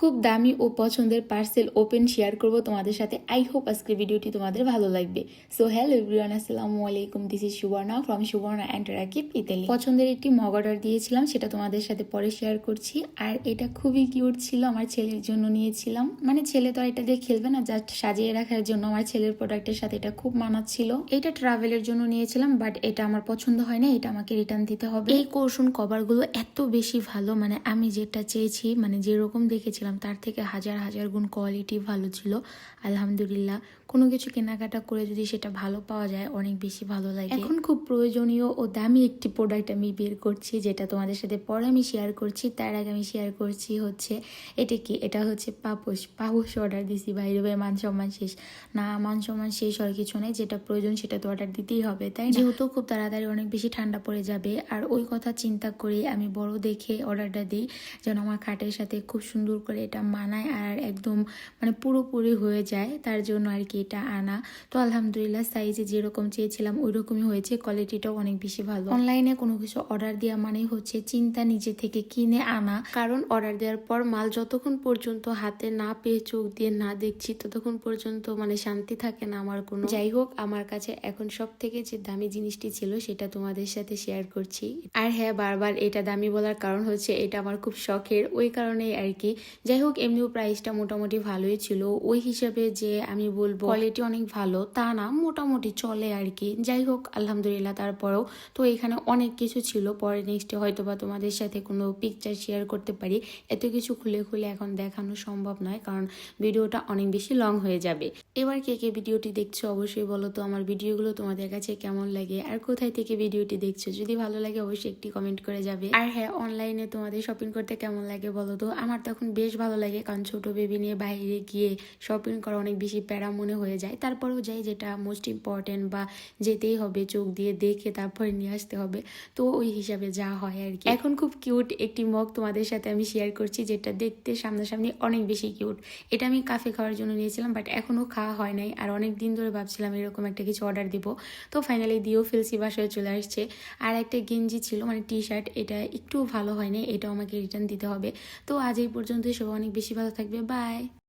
খুব দামি ও পছন্দের পার্সেল ওপেন শেয়ার করব তোমাদের সাথে। আই হোপ আজকের ভিডিওটি তোমাদের ভালো লাগবে। সো হ্যালো এভরিওয়ান আসসালামু আলাইকুম। This is Subarna from Subarna and Rakib Italy পছন্দের একটি মগ অর্ডার দিয়েছিলাম, সেটা তোমাদের সাথে পরে শেয়ার করছি। আর এটা খুবই কিউট ছিল, আমার ছেলের জন্য নিয়েছিলাম। মানে ছেলে তো আর এটা দিয়ে খেলবে না জাস্ট সাজিয়ে রাখার জন্য আমার ছেলের প্রোডাক্টের সাথে এটা খুব মানাচ্ছিল। এটা ট্রাভেলের জন্য নিয়েছিলাম বাট এটা আমার পছন্দ হয় না, এটা আমাকে রিটার্ন দিতে হবে। এই কোর্সন কভারগুলো এত বেশি ভালো মানে আমি যেটা চেয়েছি মানে যেরকম দেখেছিলাম তার থেকে হাজার হাজার গুণ কোয়ালিটি ভালো ছিল। আলহামদুলিল্লাহ কোনো কিছু কেনাকাটা করে যদি সেটা ভালো পাওয়া যায় অনেক বেশি ভালো লাগে। এখন খুব প্রয়োজনীয় ও দামি একটি প্রোডাক্ট আমি বের করছি যেটা তোমাদের সাথে পরে আমি শেয়ার করছি। তার আগে আমি শেয়ার করছি হচ্ছে এটা কি? এটা হচ্ছে পাপোশ। পাপোশ অর্ডার দিছি বাইরে বাইরে মান সম্মান শেষ। না মান সম্মান শেষ হওয়ার কিছু নেই যেটা প্রয়োজন সেটা তো অর্ডার দিতেই হবে তাই যেহেতু খুব তাড়াতাড়ি অনেক বেশি ঠান্ডা পড়ে যাবে আর ওই কথা চিন্তা করে আমি বড় দেখে অর্ডারটা দিই যেন আমার খাটের সাথে খুব সুন্দর করে এটা মানায় আর একদম মানে পুরোপুরি হয়ে যায়, তার জন্য আর কি এটা আনা। তো আলহামদুলিল্লাহ সাইজে যেরকম চেয়েছিলাম ওই রকমই হয়েছে কোয়ালিটিটাও অনেক বেশি ভালো। অনলাইনে কোনো কিছু অর্ডার দেওয়া মানেই হচ্ছে চিন্তা নিজে থেকে কিনে আনা। কারণ অর্ডার দেওয়ার পর মাল যতক্ষণ পর্যন্ত হাতে না পেয়ে চোখ দিয়ে না দেখছি, ততক্ষণ পর্যন্ত মানে শান্তি থাকে না আমার কোনো। যাই হোক, আমার কাছে এখন সব থেকে যে দামি জিনিসটি ছিল সেটা তোমাদের সাথে শেয়ার করছি। আর হ্যাঁ বারবার এটা দামি বলার কারণ হচ্ছে এটা আমার খুব শখের। ওই কারণেই আর কি যাই হোক, এমনিও প্রাইসটা মোটামুটি ভালোই ছিল। ওই হিসাবে যে আমি বলব কোয়ালিটি অনেক ভালো, তা না, মোটামুটি চলে আর কি। যাই হোক, আলহামদুলিল্লাহ তারপরেও তো এখানে অনেক কিছু ছিল। পরে নেক্সটে হয়তো বা তোমাদের সাথে কোনো পিকচার শেয়ার করতে পারি। এত কিছু খুলে খুলে এখন দেখানো সম্ভব নয়, কারণ ভিডিওটা অনেক বেশি লং হয়ে যাবে। এবার কে কে ভিডিওটি দেখছ অবশ্যই বলো তো আমার ভিডিওগুলো তোমাদের কাছে কেমন লাগে? আর কোথায় থেকে ভিডিওটি দেখছ? যদি ভালো লাগে অবশ্যই একটি কমেন্ট করে যাবে। আর হ্যাঁ অনলাইনে তোমাদের শপিং করতে কেমন লাগে বলো তো? আমার তখন বেশ ভালো লাগে, কারণ ছোটো বেবি নিয়ে বাইরে গিয়ে শপিং করা অনেক বেশি প্যারা মনে হয়ে যায়। তারপরেও যাই, যেটা মোস্ট ইম্পর্টেন্ট বা যেতেই হবে, চোখ দিয়ে দেখে তারপরে নিয়ে আসতে হবে। তো ওই হিসাবে যা হয় আর কি। এখন খুব কিউট একটি মগ তোমাদের সাথে আমি শেয়ার করছি, যেটা দেখতে সামনাসামনি অনেক বেশি কিউট এটা আমি কাফে খাওয়ার জন্য নিয়েছিলাম বাট এখনও খাওয়া হয় নাই। আর অনেক দিন ধরে ভাবছিলাম এরকম একটা কিছু অর্ডার দিব। তো ফাইনালি দিয়েও ফেলসি বাসায় চলে আসছে। আর একটা গেঞ্জি ছিল মানে টি শার্ট এটা একটু ভালো হয়নি, এটাও আমাকে রিটার্ন দিতে হবে। তো আজ এই পর্যন্ত সব অনেক বেশি ভালো থাকবে বাই